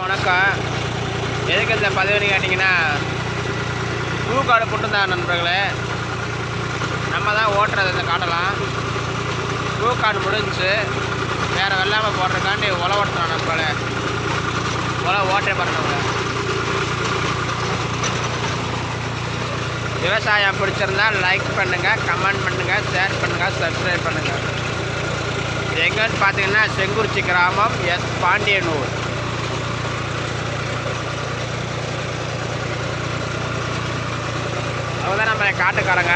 வணக்கம். எதுக்கு இந்த பதவின்னு கேட்டிங்கன்னா பூ கார்டு போட்டுருந்தாங்க நண்பர்களே. நம்ம தான் ஓட்டுறது இந்த காடெல்லாம் பூ கார்டு முடிஞ்சு வேறு வெள்ளாமல் போடுறதுக்காண்டி உழவு ஓட்டுறோம் நண்பர்களே. உழவு ஓட்டே பண்ணுறவங்க விவசாயம் பிடிச்சிருந்தா லைக் பண்ணுங்கள் கமெண்ட் பண்ணுங்கள் ஷேர் பண்ணுங்கள் சப்ஸ்கிரைப் பண்ணுங்கள் எங்கன்னு பார்த்தீங்கன்னா செங்குறிச்சி கிராமம் எஸ் பாண்டியனூர் அவங்க தான் நம்ம காட்டுக்காரங்க.